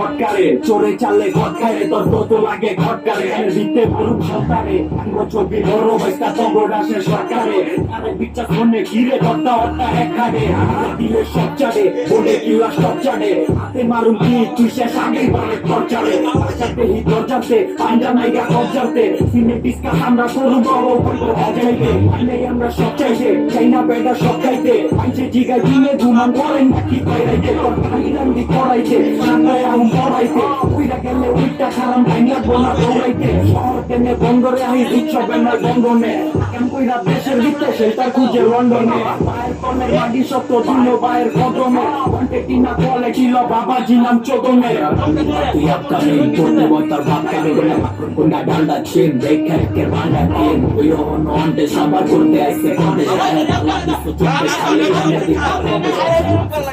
ঘটকারে, চোরে চাললে ঘটকারে তোর তো লাগে ঘটকারে। দিতে বলুন সরকারে, আঙ্গ ছবি বড় বৈস্তা তঙ্গর আসে সরকারে। আরে বিচার শুনে ঘিরে ঘটটা হট্টা এক খাড়ে দিলে সব চাড়ে বলে কিলা সব চাড়ে হাতে মারুন কি তুই শেষ বলে খরচারে বাঁচাতে হি দরজাতে পাঞ্জা নাইগা কবজাতে সিনে ডিসকাস আমরা করুন বড় বড় অজাইতে। আইনে আমরা সব চাইতে, চাই না বেটা সব খাইতে আইছে জিগা দিনে ঘুমান করেন নাকি কইরাইতে তোর ভাইরান্দি করাইতে। সামনে আম পড়াইতে উইরা গেলে উইটা খারাম ভাইয়া বোনা দৌড়াইতে শহর কেনে বন্দরে আই দিচ্ছ না বন্ধনে। কইরা দেশের ভিতরে সেটার খুঁজে লন্ডনে বাইরের কনে মাগি সত্য দিন বাইরের কদমে কন্টে টিনা কলে ছিল বাবা জিনাম চোদনে তুই আপকামে করতে বই তোর বাপ কেন কোনটা ডালটা ছিন দেখে কে বান্ডা টিন তুই হন অন্তে সবার করতে আইছে কন্টে চুপে খালি দিতে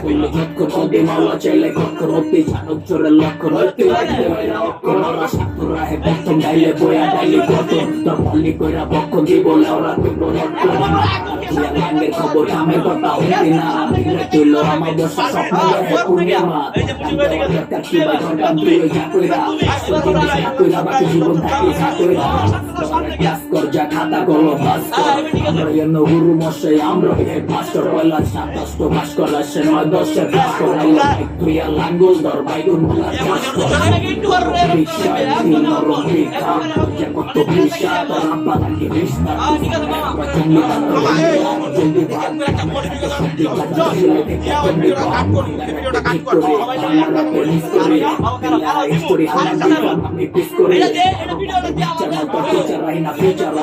কইলে যত কদে মাওয়া চাইলে কক্কর হতে জানক চোরে লক্ষ্য রইতে লাগতে অক্ষর ওরা সাতুরা হে প্রথম ডাইলে বয়া ডাইলে কত তোর পল্লি কইরা পক্ষ দিব লেওরা তুই রক্ত লাঙ্গের খবর কামের কথা হইতে না দিলে তুইলো আমার বসা স্বপ্ন হে পূর্ণিমা কাকি বা ঘণ্টা তুই যা কইরা কইরা বাকি জীবন থাকি যা খাতা কলম আমরা এন্ন গুরু মশাই আমরা হে মাস্টার পয়লা সাতাশ তো মাস করা সে নয় দশের পাস করা তুই লাঙ্গল দর বাইগুন চ্যানেল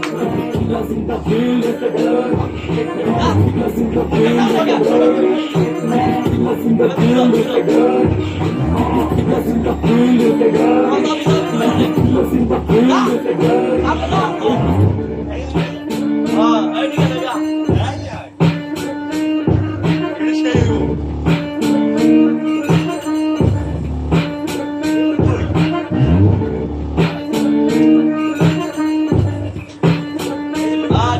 I'm not